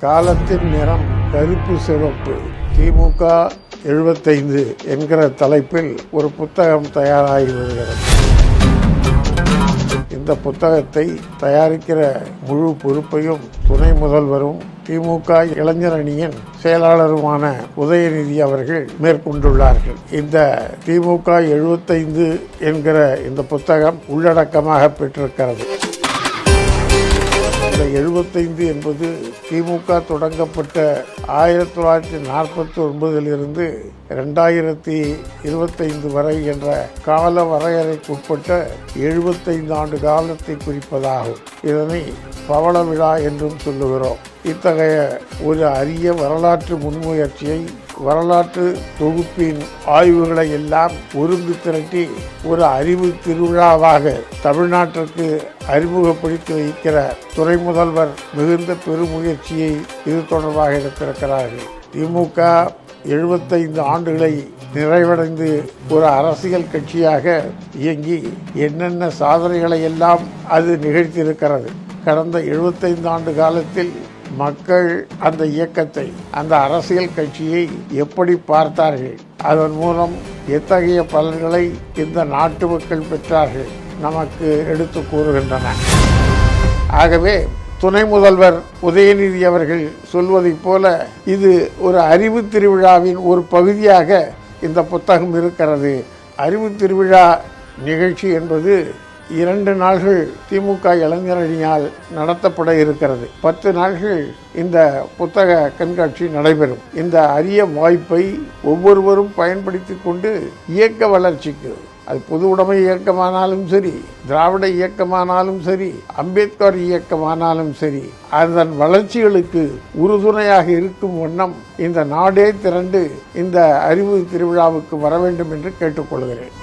காலத்தின் நிறம் கருப்பு சிவப்பு. திமுக எழுபத்தைந்து என்கிற தலைப்பில் ஒரு புத்தகம் தயாராகி வருகிறது. இந்த புத்தகத்தை தயாரிக்கிற முழு பொறுப்பையும் துணை முதல்வரும் திமுக இளைஞர் அணியின் செயலாளருமான உதயநிதி அவர்கள் மேற்கொண்டுள்ளார்கள். இந்த திமுக எழுபத்தைந்து என்கிற இந்த புத்தகம் உள்ளடக்கமாக பெற்றிருக்கிறது. எழுபத்தைந்து என்பது திமுக தொடங்கப்பட்ட ஆயிரத்தி தொள்ளாயிரத்தி நாற்பத்தி ஒன்பதிலிருந்து ரெண்டாயிரத்தி இருபத்தைந்து வரை என்ற கால வரையறைக்குட்பட்ட எழுபத்தைந்து ஆண்டு காலத்தை குறிப்பதாகும். இதனை பவள விழா என்றும் சொல்லுகிறோம். இத்தகைய ஒரு அரிய வரலாற்று முன்முயற்சியை வரலாற்று தொகுப்பின் ஆய்வுகளை எல்லாம் ஒருங்கு திரட்டி ஒரு அறிவு திருவிழாவாக தமிழ்நாட்டிற்கு அறிமுகப்படுத்தி வைக்கிற துறை முதல்வர் மிகுந்த பெருமுயற்சியை இது தொடர்பாக எடுத்திருக்கிறார்கள். திமுக எழுபத்தைந்து ஆண்டுகளை நிறைவடைந்து ஒரு அரசியல் கட்சியாக இயங்கி என்னென்ன சாதனைகளை எல்லாம் அது நிகழ்த்தியிருக்கிறது. கடந்த எழுபத்தைந்து ஆண்டு காலத்தில் மக்கள் அந்த இயக்கத்தை அந்த அரசியல் கட்சியை எப்படி பார்த்தார்கள்? அதன் மூலம் எத்தகைய பலன்களை இந்த நாட்டு மக்கள் பெற்றார்கள்? நமக்கு எடுத்து கூறுகின்றன. ஆகவே துணை முதல்வர் உதயநிதி அவர்கள் சொல்வதைப் போல இது ஒரு அறிவு திருவிழாவின் ஒரு பகுதியாக இந்த புத்தகம் இருக்கிறது. அறிவு திருவிழா நிகழ்ச்சி என்பது இரண்டு நாள்கள் திமுக இளைஞரணியால் நடத்தப்பட இருக்கிறது. பத்து நாள்கள் இந்த புத்தக கண்காட்சி நடைபெறும். இந்த அரிய வாய்ப்பை ஒவ்வொருவரும் பயன்படுத்தி கொண்டு இயக்க வளர்ச்சிக்கு அது பொது உடைமை இயக்கமானாலும் சரி திராவிட இயக்கமானாலும் சரி அம்பேத்கர் இயக்கமானாலும் சரி அதன் வளர்ச்சிகளுக்கு உறுதுணையாக இருக்கும் வண்ணம் இந்த நாடே திரண்டு இந்த அறிவு திருவிழாவுக்கு வர வேண்டும் என்று கேட்டுக்கொள்கிறேன்.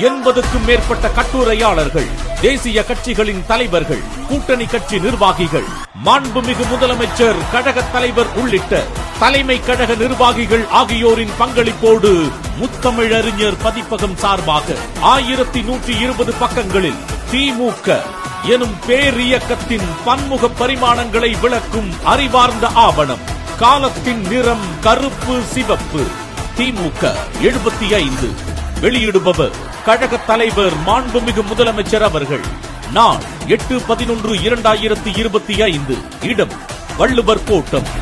எண்பதுக்கும் மேற்பட்ட கட்டுரையாளர்கள் தேசிய கட்சிகளின் தலைவர்கள் கூட்டணி கட்சி நிர்வாகிகள் மாண்புமிகு முதலமைச்சர் கழக தலைவர் உள்ளிட்ட தலைமை கழக நிர்வாகிகள் ஆகியோரின் பங்களிப்போடு முத்தமிழறிஞர் பதிப்பகம் சார்பாக ஆயிரத்தி நூற்றி இருபது பக்கங்களில் திமுக எனும் பேரியக்கத்தின் பன்முக பரிமாணங்களை விளக்கும் அறிவார்ந்த ஆவணம் காலத்தின் நிறம் கருப்பு சிவப்பு. திமுக எழுபத்தி ஐந்து. வெளியிடுபவர் கழக தலைவர் மாண்புமிகு முதலமைச்சர் அவர்கள். நாள் எட்டு பதினொன்று இரண்டாயிரத்தி இருபத்தி ஐந்து. இடம் வள்ளுவர் கோட்டம்.